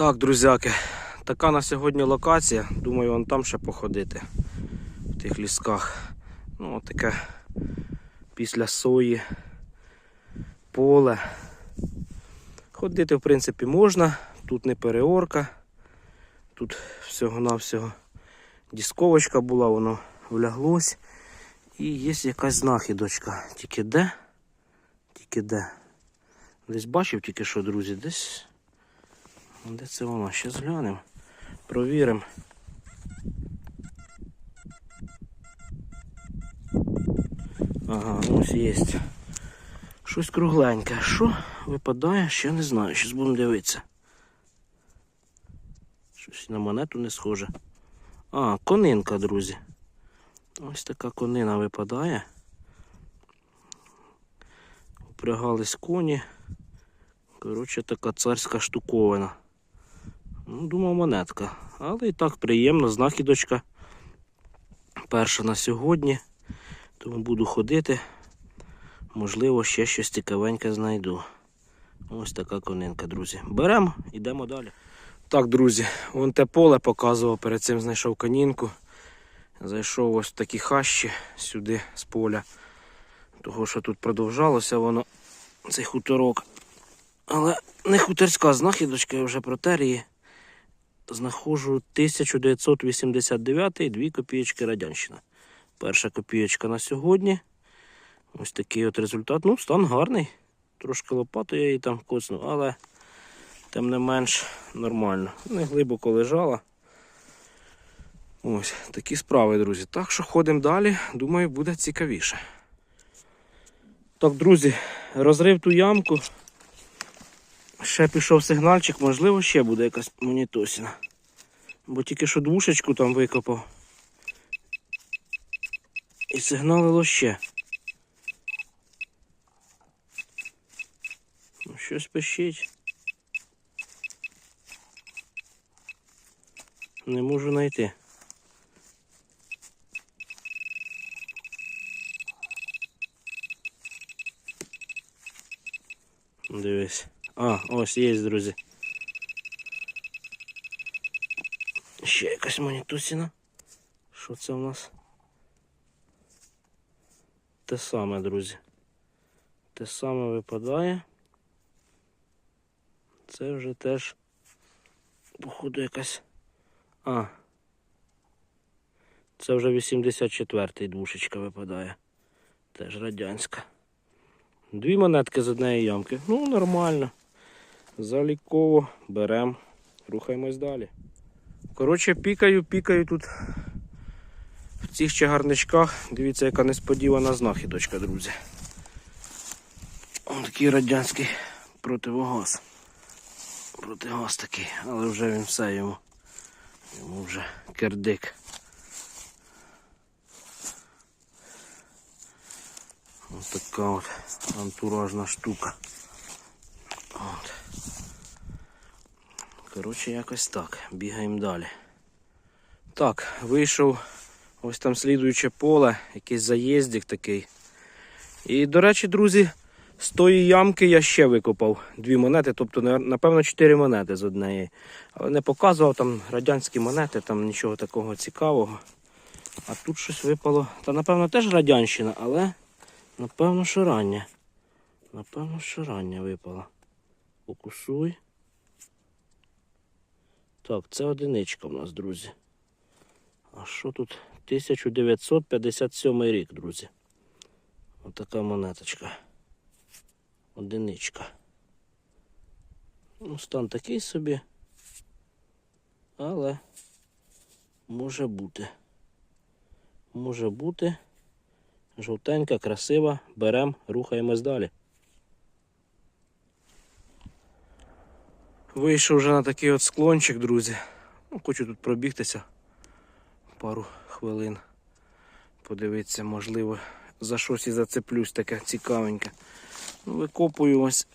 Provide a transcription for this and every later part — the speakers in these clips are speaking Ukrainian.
Так, друзяки, така на сьогодні локація. Думаю, вон там ще походити в тих лісках. Ну, таке після сої поле. Ходити, в принципі, можна. Тут не переорка. Тут всього-навсього дісковочка була, воно вляглось. І є якась знахідочка. Тільки де? Тільки де? Десь бачив тільки що, друзі, десь. Де це воно? Ще зглянемо. Провіримо. Ага, ось є. Щось кругленьке. Що випадає, ще не знаю. Щось будемо дивитися. Щось на монету не схоже. А, конинка, друзі. Ось така конина випадає. Упрягались коні. Коротше, така царська штуковина. Ну, думав, монетка. Але і так приємно, знахідочка. Перша на сьогодні. Тому буду ходити. Можливо, ще щось цікавеньке знайду. Ось така конинка, друзі. Беремо, йдемо далі. Так, друзі, вон те поле показував, перед цим знайшов конінку. Зайшов ось в такі хащі сюди з поля. Того, що тут продовжалося воно, цей хуторок. Але не хуторська знахідочка, я вже протер її. Знаходжу 1989 2 копієчки Радянщина. Перша копієчка на сьогодні. Ось такий от результат. Ну, стан гарний. Трошки лопатою я її там коцнув, але тим не менш нормально. Не глибоко лежала. Ось такі справи, друзі. Так що ходимо далі. Думаю, буде цікавіше. Так, друзі, розрив ту ямку. Ще пішов сигнальчик, можливо, ще буде якась монітосіна. Бо тільки що двушечку там викопав. І сигналило ще. Ну, щось пищить. Не можу знайти. Дивись. А, ось є, друзі. Ще якась монітусіна. Що це у нас? Те саме, друзі. Те саме випадає. Це вже теж, походу, якась. А. Це вже 84-й двушечка випадає. Теж радянська. Дві монетки з однієї ямки. Ну, нормально. Заліково беремо, рухаємось далі. Коротше, пікаю, пікаю тут в цих чагарничках. Дивіться, яка несподівана знахідочка, друзі. Ось такий радянський противогаз. Протигаз такий, але вже він все йому. Йому вже кердик. Ось така от антуражна штука. От. Коротше, якось так. Бігаємо далі. Так, вийшов ось там слідуюче поле, якийсь заїздик такий. І, до речі, друзі, з тої ямки я ще викопав дві монети, тобто, напевно, чотири монети з однієї. Але не показував там радянські монети, там нічого такого цікавого. А тут щось випало. Та напевно теж радянщина, але напевно, що рання. Напевно, що рання випала. Фокусуй. Так, це одиничка в нас, друзі. А що тут? 1957 рік, друзі. Отака монеточка. Одиничка. Ну, стан такий собі. Але може бути. Може бути. Жовтенька, красива. Берем, рухаємось далі. Вийшов вже на такий от склончик, друзі. Ну, хочу тут пробігтися пару хвилин. Подивитися, можливо, за щось і зацеплюсь таке цікавеньке. Ну, викопую ось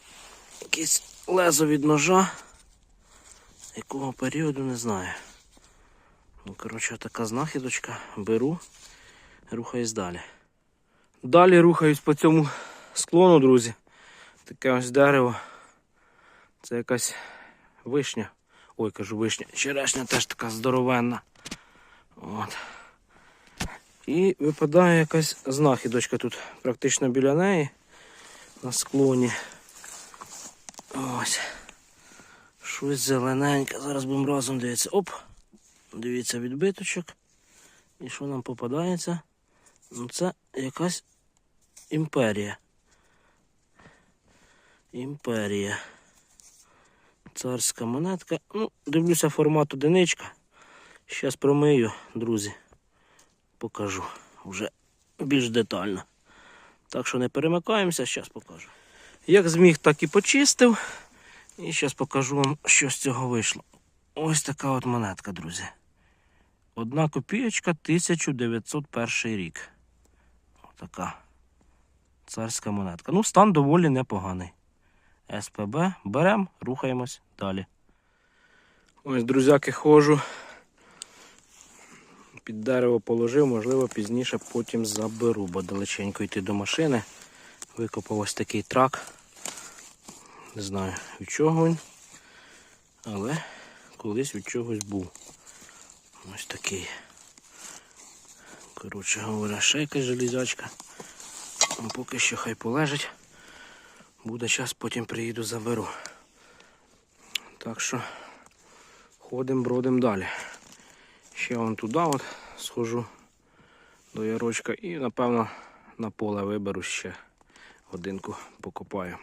якесь лезо від ножа. Якого періоду не знаю. Ну, коротше, така знахідочка. Беру, рухаюсь далі. Далі рухаюсь по цьому склону, друзі. Таке ось дерево. Це якась вишня. Ой, кажу, вишня. Черешня теж така здоровенна. От. І випадає якась знахідочка тут практично біля неї на склоні. Ось. Щось зелененьке. Зараз будемо разом дивитися. Оп! Дивіться відбиточок. І що нам попадається? Ну це якась імперія. Імперія. Царська монетка. Ну, дивлюся формат одиничка. Зараз промию, друзі. Покажу вже більш детально. Так що не перемикаємося, зараз покажу. Як зміг, так і почистив. І зараз покажу вам, що з цього вийшло. Ось така от монетка, друзі. Одна копієчка 1901 рік. Отака царська монетка. Ну, стан доволі непоганий. СПБ беремо, рухаємось далі. Ось, друзяки, ходжу. Під дерево положив, можливо, пізніше потім заберу, бо далеченько йти до машини. Викопав ось такий трак. Не знаю від чого він, але колись від чогось був. Ось такий. Коротше говоря, ще якась железячка. Ну, Поки що хай полежить. Буде час, потім приїду заберу. Так що ходимо, бродимо далі. Ще вон туди от схожу до ярочка і напевно на поле виберу ще годинку покопаю.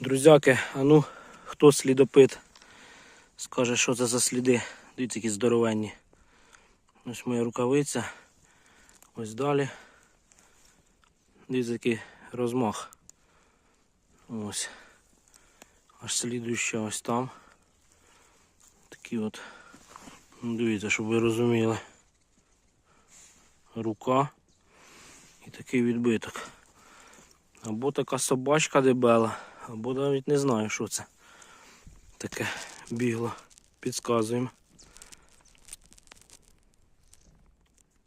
Друзяки, а ну хто слідопит скаже, що це за сліди. Дивіться, які здоровенні. Ось моя рукавиця. Ось далі. Дивіться, який розмах. Ось. Аж слідуюча ось там. Такі от. Ну, Дивіться, щоб ви розуміли. Рука і такий відбиток. Або така собачка дебела, або навіть не знаю, що це. Таке бігло. Підказуємо.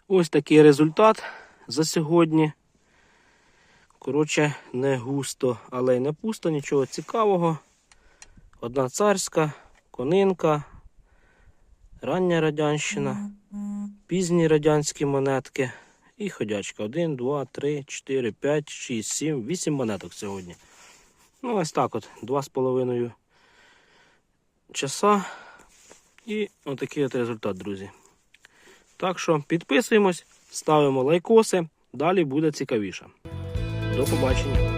Ось такий результат за сьогодні. Коротше, не густо, але й не пусто, нічого цікавого. Одна царська, конинка, рання радянщина, пізні радянські монетки і ходячка. 1, 2, 3, 4, 5, 6, 7, 8 монеток сьогодні. Ну, ось так от, 2,5 часа. І отакий от результат, друзі. Так що підписуємось, ставимо лайкоси, далі буде цікавіше. До побачення.